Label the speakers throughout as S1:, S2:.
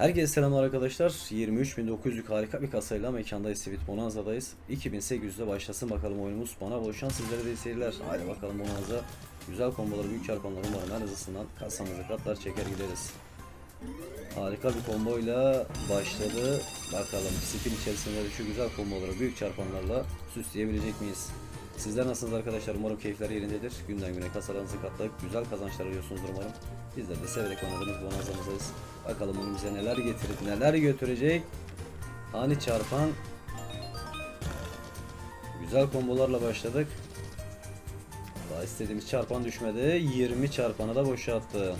S1: Herkese selamlar arkadaşlar. 23.900'lük harika bir kasayla mekandayız. Sivit Bonanza'dayız. 2800'de başlasın bakalım oyunumuz. Bana bol şans sizlere de seyirler. Haydi bakalım Bonanza. Güzel komboları, büyük çarpanlar umarım en hızlısından kasamıza katlar çeker gideriz. Harika bir komboyla başladı. Bakalım spin içerisinde de şu güzel komboları büyük çarpanlarla süsleyebilecek miyiz? Sizler nasılsınız arkadaşlar? Umarım keyifler yerindedir. Günden güne kasalarınızı katlayıp güzel kazançlar arıyorsunuzdur umarım. Bizler de severek oynadığımız bonanzamızdayız. Bakalım bunu bize neler getirip neler götürecek. Hani çarpan. Güzel kombolarla başladık. Daha istediğimiz çarpan düşmedi. 20 çarpanı da boşalttı.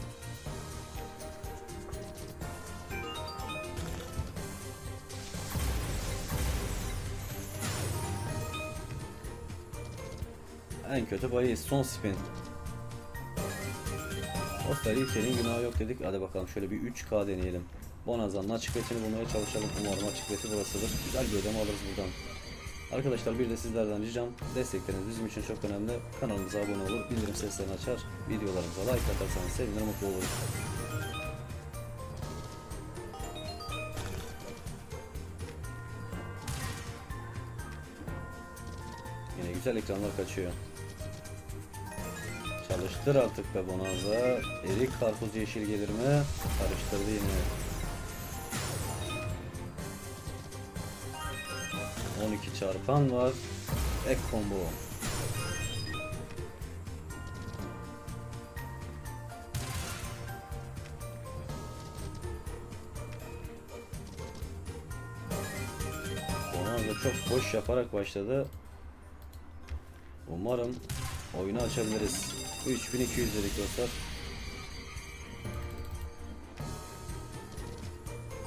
S1: En kötü bahis son spin. Dostlar ilkenin günahı yok dedik. Hadi bakalım şöyle bir 3K deneyelim. Bonanza'nın açık betini bulmaya çalışalım. Umarım açık beti burasıdır. Güzel bir ödeme alırız buradan. Arkadaşlar bir de sizlerden ricam destekleriniz bizim için çok önemli. Kanalımıza abone olur, bildirim seslerini açar, videolarımıza like atarsanız sevinirim, mutlu oluruz. Yine güzel ekranlar kaçıyor. Çalıştır artık be Bonanza. Erik karpuz yeşil gelir mi? Karıştırdı yine. 12 çarpan var. Ek combo. Bonanza çok boş yaparak başladı. Umarım oyunu açabiliriz. 3200 dedik dostlar.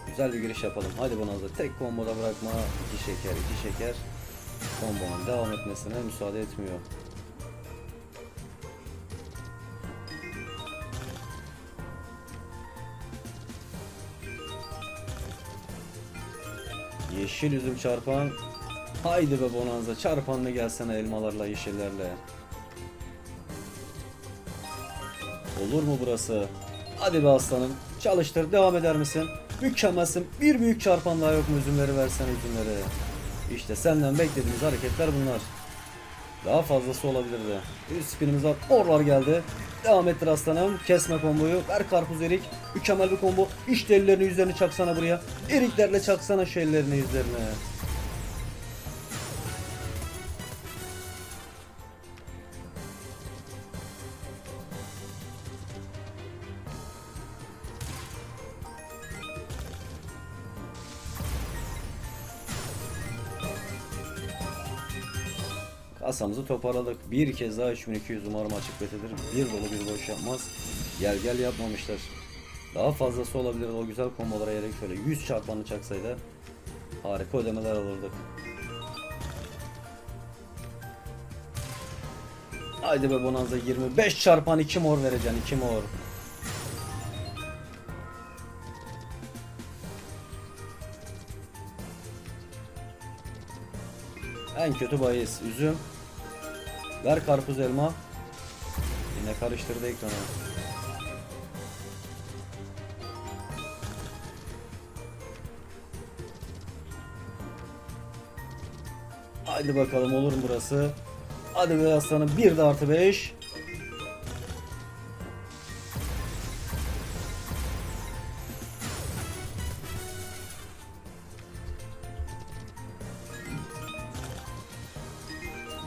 S1: Güzel bir giriş yapalım. Hadi Bonanza tek komboda bırakma. iki şeker, iki şeker. Kombonun devam etmesine müsaade etmiyor. Yeşil üzüm çarpan. Haydi be Bonanza çarpanla gelsene elmalarla yeşillerle. Olur mu burası? Hadi be aslanım. Çalıştır. Devam eder misin? Mükemmelsin. Bir büyük çarpan daha yok mu üzümleri versene üzümleri. İşte senden beklediğimiz hareketler bunlar. Daha fazlası olabilirdi. Bir spinimiz var. Morlar geldi. Devam ettir aslanım. Kesme komboyu. Ver karpuz erik. Mükemmel bir kombo. İşte ellerini yüzlerini çaksana buraya. Eriklerle çaksana şu ellerini yüzlerini. Kasamızı toparladık. Bir kez daha 3200 umarım açık betedir. Bir dolu bir boş yapmaz. Gel gel yapmamışlar. Daha fazlası olabilir o güzel kombolara yerek şöyle 100 çarpanı çaksaydı harika ödemeler alırdık. Haydi be Bonanza 25 çarpan 2 mor vereceksin 2 mor. En kötü bahis üzüm. Ver karpuz elma. Yine karıştırdı ekranı. Haydi bakalım olur mu burası? Hadi be aslanım bir de artı 5.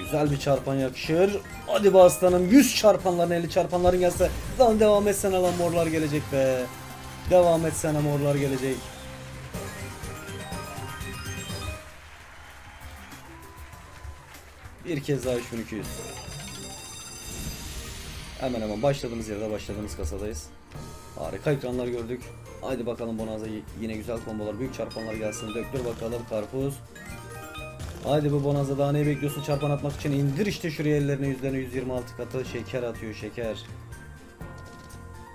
S1: Güzel bir çarpan yakışır. Hadi be aslanım 100 çarpanların 50 çarpanların gelse. Lan devam etsene lan morlar gelecek be. Devam etsene morlar gelecek. Bir kez daha 3200. Hemen hemen başladığımız yerde başladığımız kasadayız. Harika ekranlar gördük. Haydi bakalım Bonanza yine güzel kombolar, büyük çarpanlar gelsin. Döktür bakalım karpuz. Haydi bu Bonanza daha ne bekliyorsun çarpan atmak için indir işte şuraya ellerini yüzlerine 126 katı şeker atıyor şeker.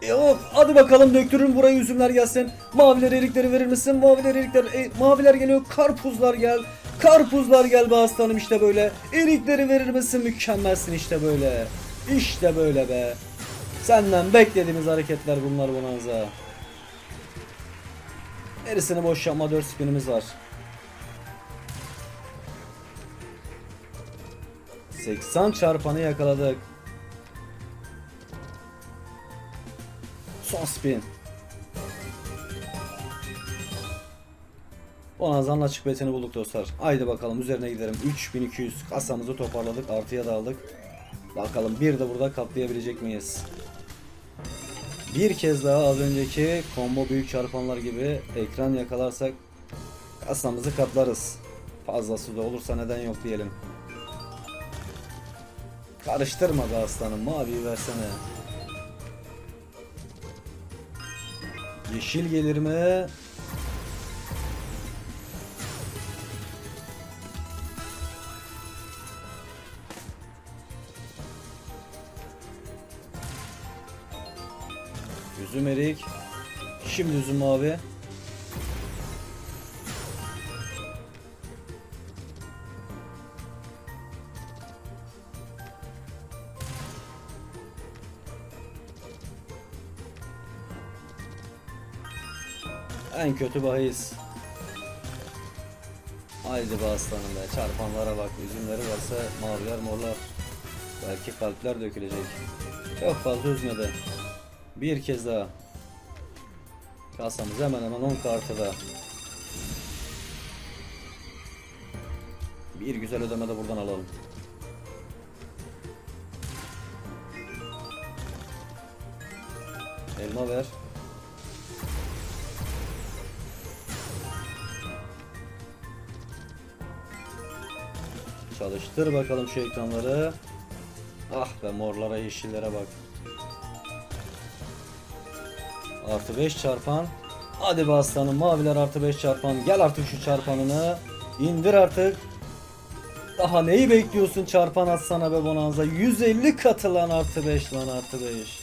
S1: Yok hadi bakalım döktürün buraya üzümler gelsin. Maviler erikleri verir misin? Maviler erikler e, maviler geliyor. Karpuzlar gel. Karpuzlar gel be aslanım işte böyle. Erikleri verir misin? Mükemmelsin işte böyle. İşte böyle be. Senden beklediğimiz hareketler bunlar Bonanza. Gerisini boş yapma 4 spinimiz var. 80 çarpanı yakaladık. Son spin. Bonanza'nın açık betini bulduk dostlar. Haydi bakalım üzerine gidelim. 3200 kasamızı toparladık. Artıya da aldık. Bakalım bir de burada katlayabilecek miyiz? Bir kez daha az önceki combo büyük çarpanlar gibi ekran yakalarsak kasamızı katlarız. Fazlası da olursa neden yok diyelim. Karıştırma be aslanım maviyi versene. Yeşil gelir mi? Üzüm erik. Şimdi üzüm mavi. En kötü bahis. Haydi be aslanım be. Çarpanlara bak. Üzümleri varsa maviler morlar. Belki kalpler dökülecek. Çok fazla üzmedi. Bir kez daha. Kasamız hemen hemen 10 kartıda. Bir güzel ödeme de buradan alalım. Elma ver. Çalıştır bakalım şu ekranları. Ah be morlara yeşillere bak. Artı 5 çarpan. Hadi be aslanım maviler artı 5 çarpan. Gel artık şu çarpanını. İndir artık. Daha neyi bekliyorsun çarpan atsana be bonanza. 150 katı lan artı 5 lan artı 5.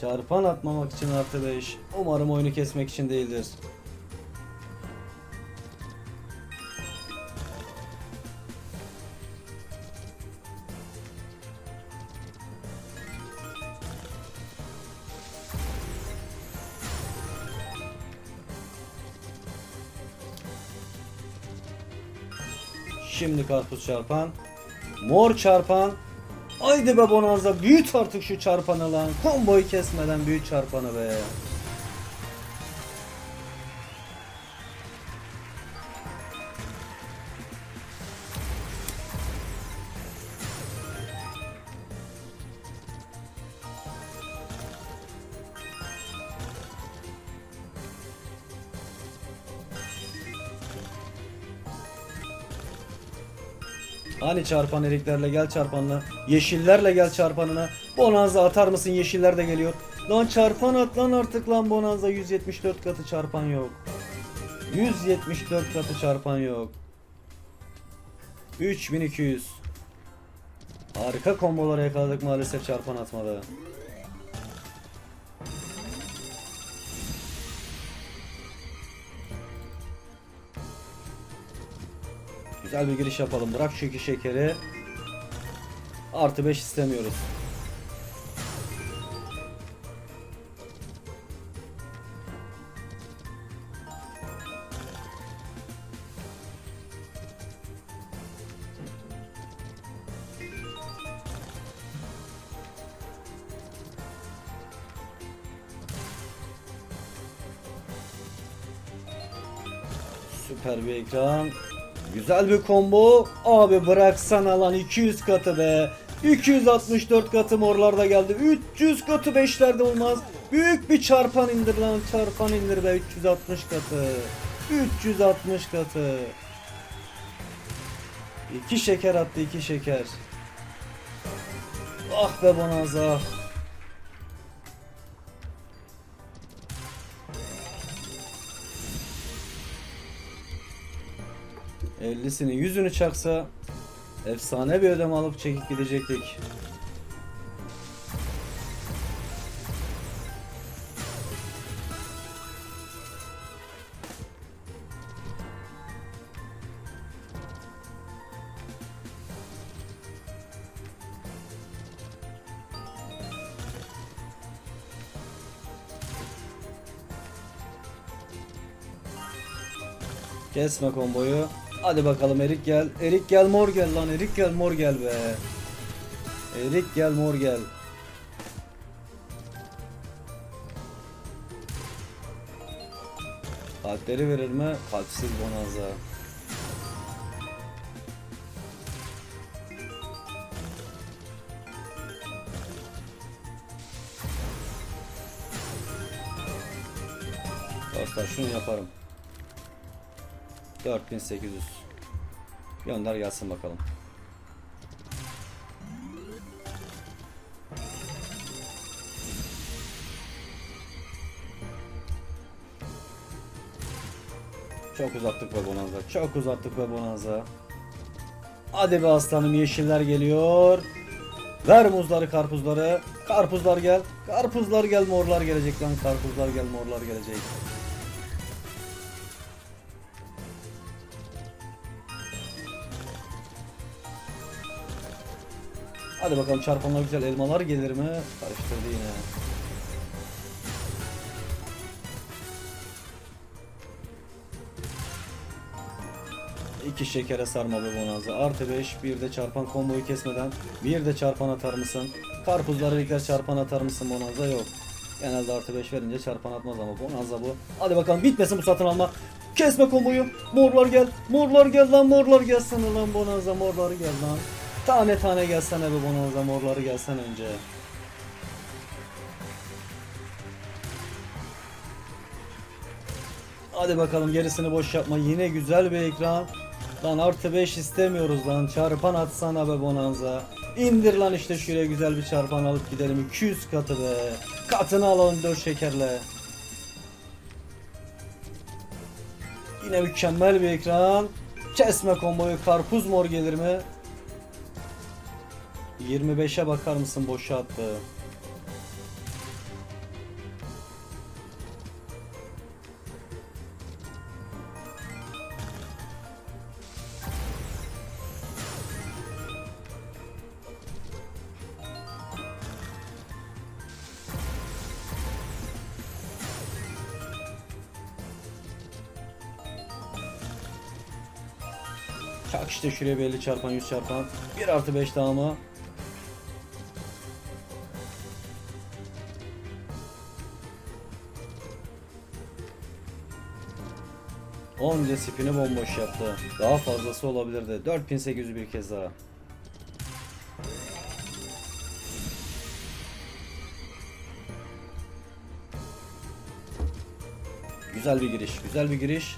S1: Çarpan atmamak için artı 5. Umarım oyunu kesmek için değildir. Şimdi karpuz çarpan. Mor çarpan. Haydi be bonanza büyüt artık şu çarpanı lan. Komboyu kesmeden büyüt çarpanı be. Hani çarpan eriklerle gel çarpanla. Yeşillerle gel çarpanına. Bonanza atar mısın? Yeşiller de geliyor. Lan çarpan at lan artık lan Bonanza. 174 katı çarpan yok. 174 katı çarpan yok. 3200. Harika kombolara yakaladık maalesef çarpan atmadı. Güzel bir giriş yapalım. Bırak şu iki şekeri. Artı 5 istemiyoruz. Süper bir ekran. Güzel bir combo. Abi bıraksana lan 200 katı be. 264 katı morlarda geldi. 300 katı 5'lerde olmaz. Büyük bir çarpan indir lan. Çarpan indir be 360 katı. 360 katı. İki şeker attı iki şeker. Ah be bonanza. 50'sini 100'ünü çaksa efsane bir ödeme alıp çekip gidecektik. Kesme komboyu. Hadi bakalım Erik gel. Erik gel mor gel lan. Erik gel mor gel be. Erik gel mor gel. Kalpleri verir mi? Kalpsiz bonanza. Dostlar şunu yaparım. 4800. Gönder gelsin bakalım. Çok uzattık be Bonanza. Çok uzattık be Bonanza. Hadi be aslanım yeşiller geliyor. Ver muzları karpuzları. Karpuzlar gel. Karpuzlar gel morlar gelecek lan. Karpuzlar gel morlar gelecek. Hadi bakalım çarpanlar güzel elmalar gelir mi? Karıştırdı yine. İki şekere sarma bu bonanza. Artı 5 bir de çarpan komboyu kesmeden bir de çarpan atar mısın? Karpuzları ilkler çarpan atar mısın bonanza yok. Genelde artı 5 verince çarpan atmaz ama bonanza bu. Hadi bakalım bitmesin bu satın alma. Kesme komboyu. Morlar gel. Morlar gel lan morlar gelsene lan bonanza morları gel lan. Tane tane gelsene be bonanza morları gelsen önce. Hadi bakalım gerisini boş yapma. Yine güzel bir ekran. Lan artı 5 istemiyoruz lan. Çarpan atsana be bonanza. İndir lan işte şuraya güzel bir çarpan alıp gidelim. 200 katı be. Katını alalım 4 şekerle. Yine mükemmel bir ekran. Kesme komboyu karpuz mor gelir mi? 25'e bakar mısın boşa attı. Çak işte şuraya belli çarpan 100 çarpan. 1 artı 5 daha mı? Onca spini bomboş yaptı. Daha fazlası olabilirdi. 4800 bir kez daha. Güzel bir giriş, güzel bir giriş.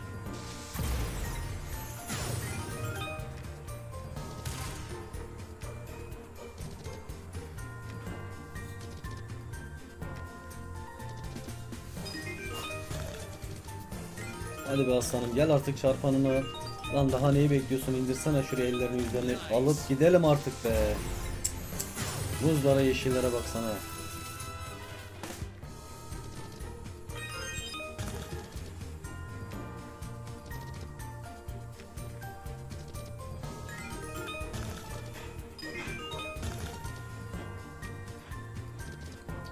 S1: Hadi be aslanım gel artık çarpanını. Lan daha neyi bekliyorsun indirsene şuraya ellerini yüzlerini alıp gidelim artık be. Buzlara yeşillere baksana.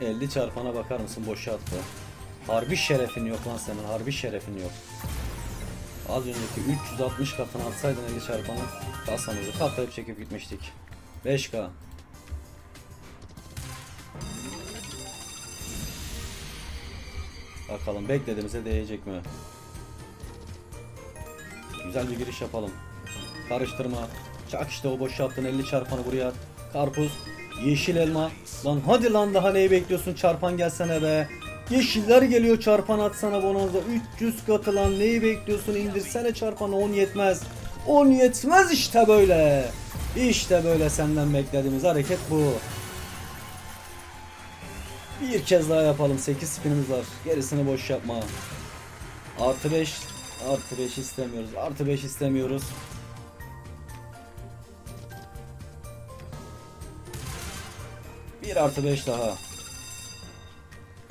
S1: Elli çarpana bakar mısın boşa attı. Harbi şerefin yok lan senin harbi şerefin yok. Az önceki 360 katını atsaydın 50 çarpanı kasamızı katlayıp çekip gitmiştik. 5K. Bakalım beklediğimize değecek mi? Güzel bir giriş yapalım. Karıştırma. Çak işte o boş attın 50 çarpanı buraya. Karpuz. Yeşil elma. Lan hadi lan daha neyi bekliyorsun çarpan gelsene be. Yeşiller geliyor çarpan atsana bonanza. 300 katı lan neyi bekliyorsun? İndirsene çarpanı 10 yetmez. 10 yetmez işte böyle. İşte böyle senden beklediğimiz hareket bu. Bir kez daha yapalım. 8 spinimiz var. Gerisini boş yapma. Artı 5 Artı 5 istemiyoruz. Artı 5 istemiyoruz. Bir artı 5 daha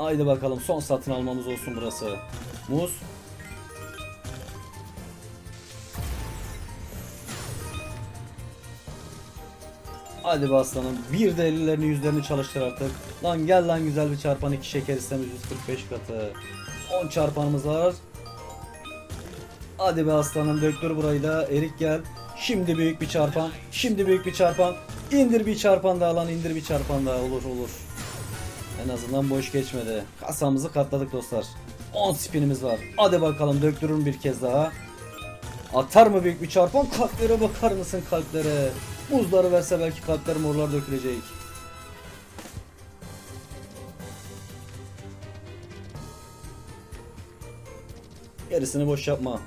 S1: Haydi bakalım son satın almamız olsun burası. Muz. Hadi be aslanım. Bir de ellerini yüzlerini çalıştır artık. Lan gel lan güzel bir çarpan iki şeker istemiyoruz 145 katı. 10 çarpanımız var. Hadi be aslanım döktür burayı da. Erik gel. Şimdi büyük bir çarpan. Şimdi büyük bir çarpan. İndir bir çarpan daha lan indir bir çarpan daha olur olur. En azından boş geçmedi. Kasamızı katladık dostlar. 10 spinimiz var. Hadi bakalım döktürün bir kez daha. Atar mı büyük bir çarpan? Kalplere bakar mısın kalplere? Buzları verse belki kalpler morlar dökülecek. Gerisini boş yapma.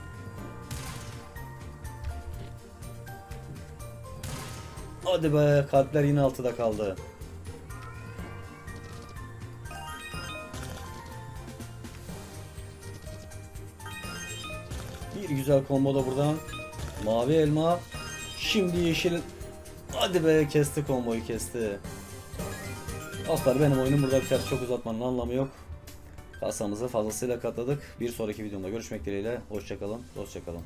S1: Hadi be kalpler yine altıda kaldı. Güzel combo da buradan. Mavi elma. Şimdi yeşil. Hadi be kesti komboyu kesti. Dostlar benim oyunum burada biter. Çok uzatmanın anlamı yok. Kasamızı fazlasıyla katladık. Bir sonraki videomda görüşmek dileğiyle. Hoşçakalın. Hoşçakalın.